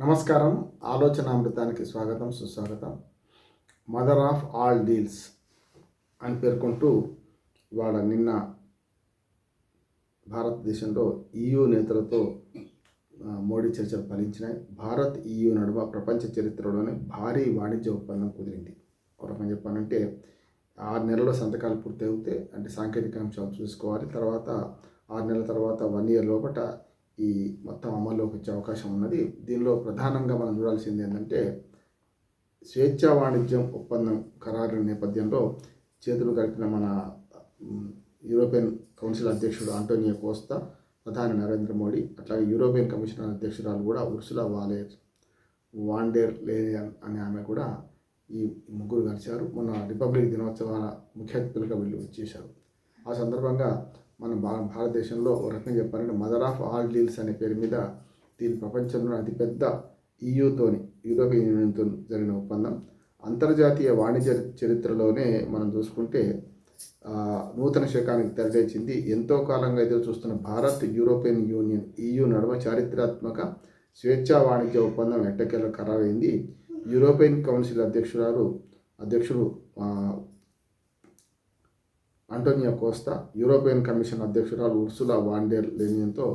నమస్కారం. ఆలోచన అమృతానికి స్వాగతం సుస్వాగతం. మదర్ ఆఫ్ ఆల్ డీల్స్ అని పేర్కొంటూ ఇవాళ నిన్న భారతదేశంలో ఈయూ నేతలతో మోడీ చర్చలు ఫలించినాయి. భారత్ ఈయూ నడుమ ప్రపంచ చరిత్రలోనే భారీ వాణిజ్య ఒప్పందం కుదిరింది. ఒక రకంగా చెప్పాలంటే ఆరు నెలల సంతకాలు పూర్తి అవుతే అంటే సాంకేతిక అంశాలు చూసుకోవాలి. తర్వాత ఆరు నెలల తర్వాత వన్ ఇయర్ లోపట ఈ మొత్తం అమల్లోకి వచ్చే అవకాశం ఉన్నది. దీనిలో ప్రధానంగా మనం చూడాల్సింది ఏంటంటే స్వేచ్ఛా వాణిజ్యం ఒప్పందం ఖరారు నేపథ్యంలో చేతులు కలిపిన మన యూరోపియన్ కౌన్సిల్ అధ్యక్షుడు ఆంటోనియో కోస్తా ప్రధాని నరేంద్ర మోడీ అట్లాగే యూరోపియన్ కమిషన్ అధ్యక్షురాలు కూడా ఉర్సులా వాలేర్ వాండేర్ లేనియన్ అనే ఆమె కూడా ఈ ముగ్గురు కలిశారు. మొన్న రిపబ్లిక్ దినోత్సవాల ముఖ్య అతిథులుగా వీళ్ళు వచ్చేశారు. ఆ సందర్భంగా మన భారతదేశంలో ఒక రకంగా చెప్పాలంటే మదర్ ఆఫ్ ఆల్ డీల్స్ అనే పేరు మీద దీని ప్రపంచంలో అతిపెద్ద ఈయూతోని యూరోపియన్ యూనియన్తో జరిగిన ఒప్పందం. అంతర్జాతీయ వాణిజ్య చరిత్రలోనే మనం చూసుకుంటే నూతన శకానికి తెరలేచింది ఎంతో కాలంగా ఎదురు చూస్తున్న భారత్ యూరోపియన్ యూనియన్ ఈయూ నడుమ చారిత్రాత్మక స్వేచ్ఛా వాణిజ్య ఒప్పందం ఎట్టకేల ఖరారైంది. యూరోపియన్ కౌన్సిల్ అధ్యక్షురాలు అధ్యక్షుడు అంటోనియో కోస్తా యూరోపియన్ కమిషన్ అధ్యక్షురాలు ఉర్సులా వాండేర్ లేనియంతో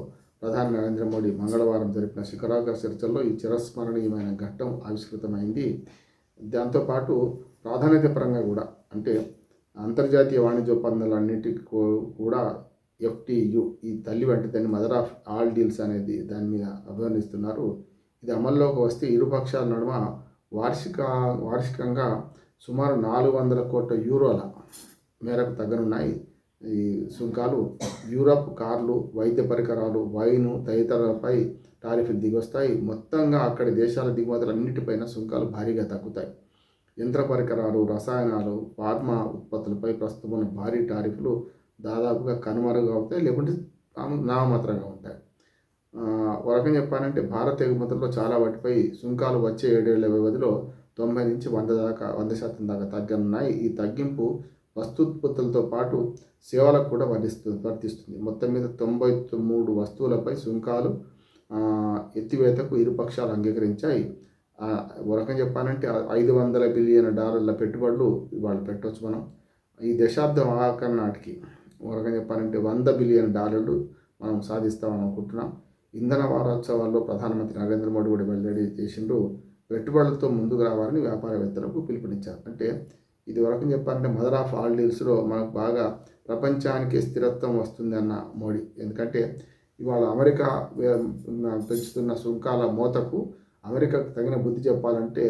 ప్రధాని నరేంద్ర మోడీ మంగళవారం జరిపిన శిఖరాగ్ర చర్చల్లో ఈ చిరస్మరణీయమైన ఘట్టం ఆవిష్కృతమైంది. దాంతోపాటు ప్రాధాన్యత పరంగా కూడా అంటే అంతర్జాతీయ వాణిజ్య ఒప్పందాలన్నిటికీ కూడా ఎఫ్టియు ఈ తల్లి వంటి దాన్ని మదర్ ఆఫ్ ఆల్ డీల్స్ అనేది దాని మీద అభివర్ణిస్తున్నారు. ఇది అమల్లోకి వస్తే ఇరుపక్షాల నడుమ వార్షిక వార్షికంగా సుమారు నాలుగు వందల కోట్ల యూరోల మేరకు తగ్గనున్నాయి. ఈ సుంకాలు యూరప్ కార్లు వైద్య పరికరాలు వైను తదితరులపై టారిఫ్లు దిగొస్తాయి. మొత్తంగా అక్కడి దేశాల దిగుమతులన్నిటిపైన సుంకాలు భారీగా తగ్గుతాయి. యంత్ర పరికరాలు రసాయనాలు ఫార్మా ఉత్పత్తులపై ప్రస్తుతం ఉన్న భారీ టారిఫ్లు దాదాపుగా కనుమరుగా అవుతాయి లేకుంటే నామమాత్రంగా ఉంటాయి. ఆ, ఒక రకంగా చెప్పాలంటే భారత ఎగుమతుల్లో చాలా వాటిపై సుంకాలు వచ్చే ఏడేళ్ళ వ్యవధిలో తొంభై నుంచి వంద దాకా వంద శాతం దాకా తగ్గనున్నాయి. ఈ తగ్గింపు వస్తుత్పత్తులతో పాటు సేవలకు కూడా వర్తిస్తుంది వర్తిస్తుంది. మొత్తం మీద తొంభై మూడు వస్తువులపై సుంకాలు ఎత్తివేతకు ఇరు పక్షాలు అంగీకరించాయి. ఆ, ఒక చెప్పాలంటే ఐదు వందల బిలియన్ డాలర్ల పెట్టుబడులు ఇవాళ పెట్టవచ్చు మనం. ఈ దశాబ్దం ఆఖర నాటికి ఒక రకంగా చెప్పాలంటే వంద బిలియన్ డాలర్లు మనం సాధిస్తామని అనుకుంటున్నాం. ఇంధన వారోత్సవాల్లో ప్రధానమంత్రి నరేంద్ర మోడీ కూడా వెల్లడి చేసిండ్రు పెట్టుబడులతో ముందుకు రావాలని వ్యాపారవేత్తలకు పిలుపునిచ్చారు. అంటే ఇది చెప్పాలంటే మదర్ ఆఫ్ ఆల్ డీల్స్లో మనకు బాగా ప్రపంచానికి స్థిరత్వం వస్తుంది అన్న మోడీ. ఎందుకంటే ఇవాళ అమెరికా పెంచుతున్న సుంకాల మోతకు అమెరికాకు తగిన బుద్ధి చెప్పాలంటే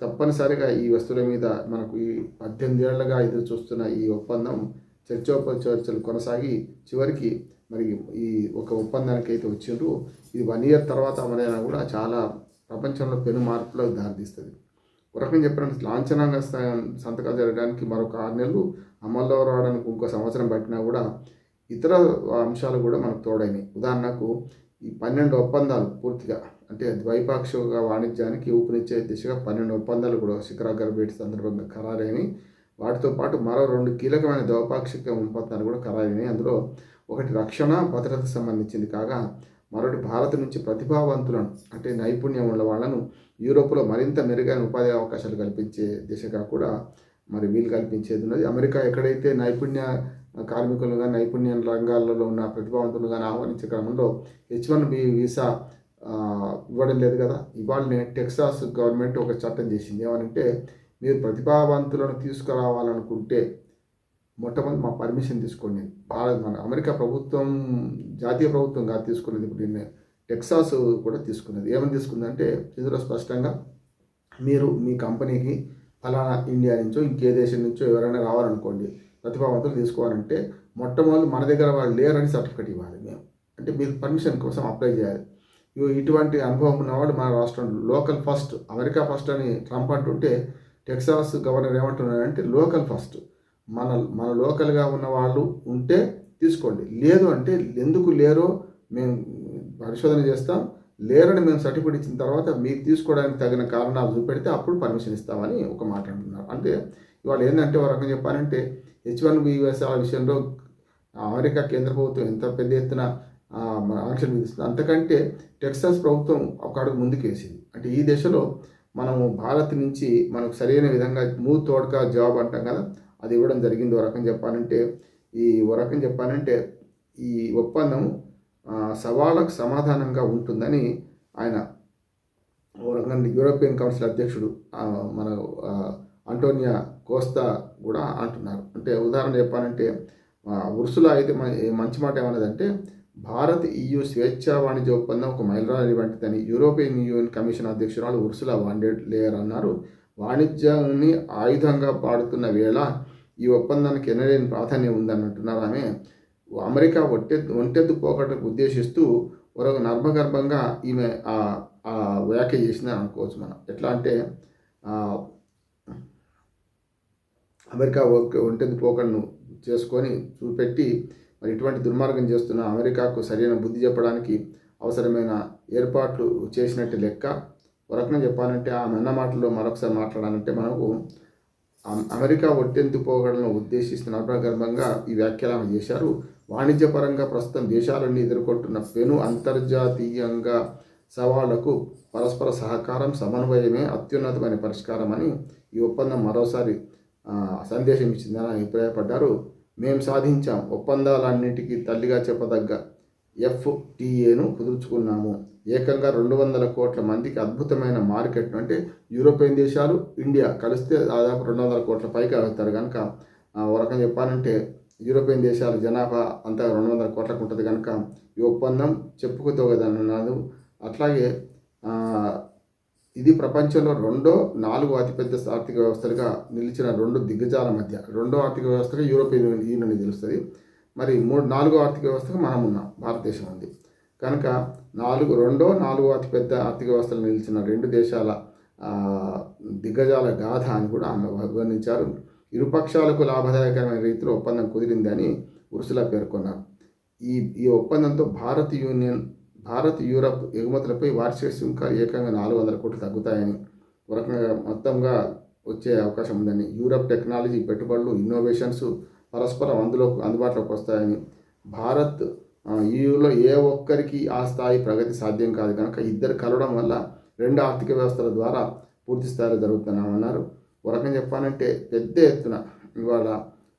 తప్పనిసరిగా ఈ వస్తువుల మీద మనకు ఈ పద్దెనిమిది ఏళ్ళుగా ఎదురు చూస్తున్న ఈ ఒప్పందం చర్చోప చర్చలు కొనసాగి చివరికి మరి ఈ ఒక ఒప్పందానికి అయితే వచ్చిండ్రు. ఇది వన్ ఇయర్ తర్వాత అమలైనా కూడా చాలా ప్రపంచంలో పెను మార్పులకు దారితీస్తుంది. ఒక రకంగా చెప్పినట్టు లాంఛనంగా సంతకాలు జరగడానికి మరొక ఆరు నెలలు అమల్లో రావడానికి ఇంకో సంవత్సరం పట్టినా కూడా ఇతర అంశాలు కూడా మనకు తోడైనాయి. ఉదాహరణకు ఈ పన్నెండు ఒప్పందాలు పూర్తిగా అంటే ద్వైపాక్షిక వాణిజ్యానికి ఊపినిచ్చే దిశగా పన్నెండు ఒప్పందాలు కూడా శిఖరాగర్ భేటీ సందర్భంగా ఖరారైనాయి. వాటితో పాటు మరో రెండు కీలకమైన ద్వైపాక్షిక ఒప్పందాలు కూడా ఖరారైనాయి. అందులో ఒకటి రక్షణ భద్రత సంబంధించింది కాగా మరొకటి భారత్ నుంచి ప్రతిభావంతులను అంటే నైపుణ్యం ఉన్న వాళ్ళను యూరోప్లో మరింత మెరుగైన ఉపాధి అవకాశాలు కల్పించే దిశగా కూడా మరి వీలు కల్పించేది ఉన్నది. అమెరికా ఎక్కడైతే నైపుణ్య కార్మికులు కానీ నైపుణ్య రంగాలలో ఉన్న ప్రతిభావంతులను కానీ ఆహ్వానించే క్రమంలో హెచ్ వన్ బి వీసా ఇవ్వడం లేదు కదా. ఇవాళనే టెక్సాస్ గవర్నమెంట్ ఒక చట్టం చేసింది. ఏమనంటే మీరు ప్రతిభావంతులను తీసుకురావాలనుకుంటే మొట్టమొదటి మా పర్మిషన్ తీసుకోండి. భారత్ మన అమెరికా ప్రభుత్వం జాతీయ ప్రభుత్వం కాదు ఇప్పుడు నిర్ణయం. టెక్సాస్ కూడా తీసుకున్నది. ఏమని తీసుకుందంటే ఇందులో స్పష్టంగా మీరు మీ కంపెనీకి ఫలానా ఇండియా నుంచో ఇంకే దేశం నుంచో ఎవరైనా రావాలనుకోండి ప్రతిభావంతులు తీసుకోవాలంటే మొట్టమొదటి మన దగ్గర వాళ్ళు లేరని సర్టిఫికేట్ ఇవ్వాలి మేము. అంటే మీరు పర్మిషన్ కోసం అప్లై చేయాలి. ఇగో ఇటువంటి అనుభవం ఉన్నవాళ్ళు మన రాష్ట్రంలో లోకల్ ఫస్ట్ అమెరికా ఫస్ట్ అని ట్రంప్ అంటుంటే టెక్సాస్ గవర్నర్ ఏమంటున్నారంటే లోకల్ ఫస్ట్. మన మన లోకల్గా ఉన్న వాళ్ళు ఉంటే తీసుకోండి. లేదు అంటే ఎందుకు లేరో మేము పరిశోధన చేస్తాం. లేరని మేము సర్టిఫికేట్ ఇచ్చిన తర్వాత మీరు తీసుకోవడానికి తగిన కారణాలు చూపెడితే అప్పుడు పర్మిషన్ ఇస్తామని ఒక మాట అంటున్నారు. అంటే ఇవాళ ఏంటంటే ఒక రకంగా చెప్పాలంటే హెచ్ వన్ బి వ్యవసాయాల విషయంలో అమెరికా కేంద్ర ప్రభుత్వం ఎంత పెద్ద ఎత్తున మన ఆంక్షలు విధిస్తుంది. అంతకంటే టెక్సాస్ ప్రభుత్వం ఒక అడుగు ముందుకేసింది. అంటే ఈ దశలో మనము భారత్ నుంచి మనకు సరైన విధంగా మూవ్ తోడ్కా జాబ్ అంటాం కదా అది ఇవ్వడం జరిగింది. ఓ రకం చెప్పాలంటే ఈ ఓ రకం చెప్పాలంటే ఈ ఒప్పందం సవాళ్ళకు సమాధానంగా ఉంటుందని ఆయన ఓ రకంగా యూరోపియన్ కౌన్సిల్ అధ్యక్షుడు మన అంటోనియా కోస్తా కూడా అంటున్నారు. అంటే ఉదాహరణ చెప్పాలంటే ఉరుసుల అయితే మన మంచి మాట ఏమన్నదంటే భారత్ ఈయు స్వేచ్ఛా వాణిజ్య ఒప్పందం ఒక మైలురాయి వంటిదని యూరోపియన్ యూనియన్ కమిషన్ అధ్యక్షురాలు ఉరుసుల వాండెడ్ లేయర్ అన్నారు. వాణిజ్యాన్ని ఆయుధంగా పాడుతున్న వేళ ఈ ఒప్పందానికి ఎనలేని ప్రాధాన్యం ఉందని అంటున్నారు ఆమె. అమెరికా ఒట్టెత్తు ఒంటెత్తు ఉద్దేశిస్తూ ఒక నర్మగర్భంగా ఈమె ఆ వ్యాఖ్య చేసిందని అనుకోవచ్చు మనం. ఎట్లా అంటే అమెరికా ఒక్క- పోకడను చేసుకొని చూపెట్టి మరి ఇటువంటి దుర్మార్గం చేస్తున్న అమెరికాకు సరైన బుద్ధి చెప్పడానికి అవసరమైన ఏర్పాట్లు చేసినట్టు లెక్క. ఒక రకంగా చెప్పాలంటే ఆ మెన్న మాటల్లో మరొకసారి మాట్లాడాలంటే మనకు అమెరికా ఒట్టెంతు పోగడలను ఉద్దేశిస్తున్న అప్రగర్భంగా ఈ వ్యాఖ్యలను చేశారు. వాణిజ్యపరంగా ప్రస్తుతం దేశాలన్నీ ఎదుర్కొంటున్న పెను అంతర్జాతీయంగా సవాళ్ళకు పరస్పర సహకారం సమన్వయమే అత్యున్నతమైన పరిష్కారం అని ఈ ఒప్పందం మరోసారి సందేశం ఇచ్చిందని అభిప్రాయపడ్డారు. మేము సాధించాం. ఒప్పందాలన్నిటికీ తల్లిగా చెప్పదగ్గ ఎఫ్టీఏను కుదుర్చుకున్నాము. ఏకంగా రెండు వందల కోట్ల మందికి అద్భుతమైన మార్కెట్ అంటే యూరోపియన్ దేశాలు ఇండియా కలిస్తే దాదాపు రెండు వందల కోట్ల పైకి అవుతారు కనుక ఆ, ఒక రకంగా చెప్పాలంటే యూరోపియన్ దేశాల జనాభా అంతా రెండు వందల కోట్లకు ఉంటుంది కనుక ఈ ఒప్పందం చెప్పుకోదన్నాను అట్లాగే ఇది ప్రపంచంలో రెండో నాలుగు అతిపెద్ద ఆర్థిక వ్యవస్థలుగా నిలిచిన రెండు దిగ్గజాల మధ్య రెండో ఆర్థిక వ్యవస్థగా యూరోపియన్ యూనియన్ తెలుస్తుంది. మరి మూడు నాలుగో ఆర్థిక వ్యవస్థకు మనం ఉన్నాం భారతదేశం ఉంది కనుక నాలుగు రెండో నాలుగో అతిపెద్ద ఆర్థిక వ్యవస్థలు నిలిచిన రెండు దేశాల దిగ్గజాల గాథ అని కూడా ఆమె అభివర్ణించారు. ఇరుపక్షాలకు లాభదాయకమైన రీతిలో ఒప్పందం కుదిరిందని ఉర్సులా పేర్కొన్నారు. ఈ ఈ ఒప్పందంతో భారత్ యూనియన్ భారత్ యూరప్ ఎగుమతులపై వార్షిక సుంకాలు ఏకంగా నాలుగు వందల కోట్లు తగ్గుతాయని ఒక రకంగా మొత్తంగా వచ్చే అవకాశం ఉందని. యూరప్ టెక్నాలజీ పెట్టుబడులు ఇన్నోవేషన్స్ పరస్పరం అందులో అందుబాటులోకి వస్తాయని. భారత్ ఈయూలో ఏ ఒక్కరికి ఆ స్థాయి ప్రగతి సాధ్యం కాదు కనుక ఇద్దరు కలవడం వల్ల రెండు ఆర్థిక వ్యవస్థల ద్వారా పూర్తి స్థాయిలో జరుగుతున్నామన్నారు ఒక రకంగా చెప్పాలంటే పెద్ద ఎత్తున ఇవాళ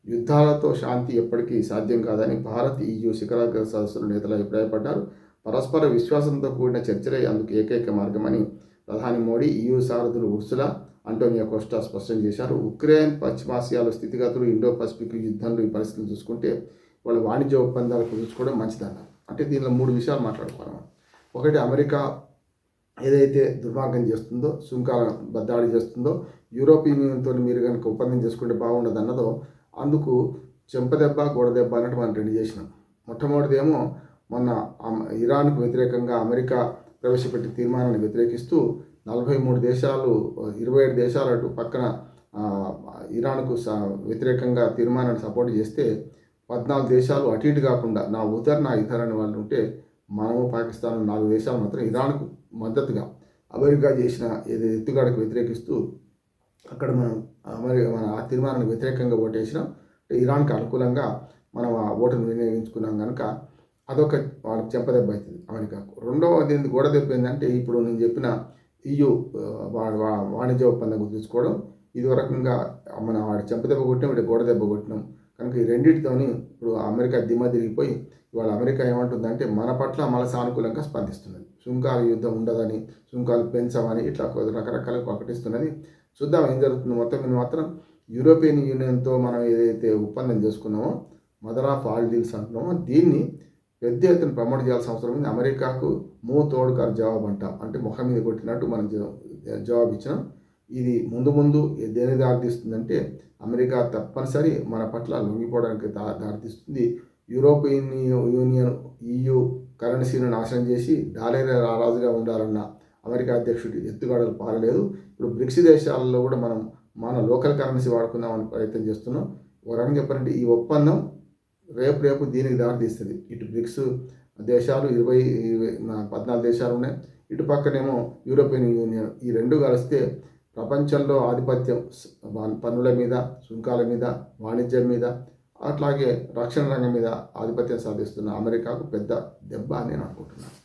యుద్ధాలతో శాంతి ఎప్పటికీ సాధ్యం కాదని భారత్ ఈయూ శిఖరాగ్ర సదస్సుల నేతలు అభిప్రాయపడ్డారు. పరస్పర విశ్వాసంతో కూడిన చర్చలే అందుకు ఏకైక మార్గమని ప్రధాని మోడీ ఈయూ సారథులు ఉర్సులా అంటోనియో కోస్టా స్పష్టం చేశారు. ఉక్రెయిన్ పశ్చిమాసియాలో స్థితిగతులు ఇండో పసిఫిక్ యుద్ధంలో ఈ పరిస్థితులు చూసుకుంటే వాళ్ళ వాణిజ్య ఒప్పందాలు కుదుర్చుకోవడం మంచిదన్నారు. అంటే దీనిలో మూడు విషయాలు మాట్లాడుకోవాలి ఒకటి అమెరికా ఏదైతే దుర్మార్గం చేస్తుందో సుంకాల బద్దాడి చేస్తుందో యూరోపియన్ యూనియన్తో మీరు కనుక ఒప్పందం చేసుకుంటే బాగుండదు అన్నదో అందుకు చెంపదెబ్బ గోడదెబ్బ అన్నట్టు మనం రెండు చేసినాం. మొట్టమొదటిదేమో మొన్న ఇరాన్కు వ్యతిరేకంగా అమెరికా ప్రవేశపెట్టిన తీర్మానాన్ని వ్యతిరేకిస్తూ నలభై మూడు దేశాలు ఇరవై ఏడు దేశాలు అటు పక్కన ఇరాన్కు స వ్యతిరేకంగా తీర్మానాన్ని సపోర్ట్ చేస్తే పద్నాలుగు దేశాలు అటు ఇటు కాకుండా నా ఉదర్ నా ఇతర అనే వాళ్ళు ఉంటే మనము పాకిస్తాన్ నాలుగు దేశాలు మాత్రం ఇరాన్కు మద్దతుగా అమెరికా చేసిన ఏది ఎత్తుగాడకు వ్యతిరేకిస్తూ అక్కడ మనం అమెరికా మన ఆ తీర్మానానికి వ్యతిరేకంగా ఓటేసినాం ఇరాన్కి అనుకూలంగా మనం ఆ ఓటును వినియోగించుకున్నాం కనుక అదొక వాళ్ళకి చెంపదెబ్బ అవుతుంది అమెరికాకు. రెండవది ఏంది గోడ దెబ్బ ఏంటంటే ఇప్పుడు నేను చెప్పిన ఇయు వాణిజ్య ఒప్పందం కుదుర్చుకోవడం ఇది ఒక రకంగా మన వాడి చెంపదెబ్బ కొట్టినాం ఇటు గోడ దెబ్బ కొట్టినాం. కనుక ఈ రెండింటితోని ఇప్పుడు అమెరికా దిమ్మ తిరిగిపోయి ఇవాళ అమెరికా ఏమంటుందంటే మన పట్ల మన సానుకూలంగా స్పందిస్తున్నది. సుంకాల యుద్ధం ఉండదని సుంకాలు పెంచమని ఇట్లా రకరకాల రకరకాలుగా ప్రకటిస్తున్నది. చూద్దాం ఏం జరుగుతుంది. మొత్తం మీద మాత్రం యూరోపియన్ యూనియన్తో మనం ఏదైతే ఒప్పందం చేసుకున్నామో మదర్ ఆఫ్ ఆల్ డీల్స్ అంటున్నామో దీన్ని పెద్ద ఎత్తున ప్రమోట్ చేయాల్సిన అవసరం ఉంది. అమెరికాకు మూ తోడుకారు జవాబు అంట. అంటే ముఖం మీద కొట్టినట్టు మనం జవాబు ఇచ్చినాం ఇది ముందు ముందు దేని దారితీస్తుందంటే అమెరికా తప్పనిసరి మన పట్ల లొంగిపోవడానికి దా దారితీస్తుంది. యూరోపియన్ యూనియన్ ఈయూ కరెన్సీని నాశనం చేసి డాలర్ రారాజుగా ఉండాలన్న అమెరికా అధ్యక్షుడి ఎత్తుగడలు పారలేదు. ఇప్పుడు బ్రిక్స్ దేశాలలో కూడా మనం మన లోకల్ కరెన్సీ వాడుకుందామని ప్రయత్నం చేస్తున్నాం. ఒక రకంగా చెప్పాలంటే ఈ ఒప్పందం రేపు రేపు దీనికి దారితీస్తుంది. ఇటు బ్రిక్స్ దేశాలు ఇరవై ఇరవై పద్నాలుగు దేశాలు ఉన్నాయి. ఇటు పక్కనేమో యూరోపియన్ యూనియన్. ఈ రెండు కలిస్తే ప్రపంచంలో ఆధిపత్యం పన్నుల మీద సుంకాల మీద వాణిజ్యం మీద అట్లాగే రక్షణ రంగం మీద ఆధిపత్యం సాధిస్తున్న అమెరికాకు పెద్ద దెబ్బ అని నేను అనుకుంటున్నాను.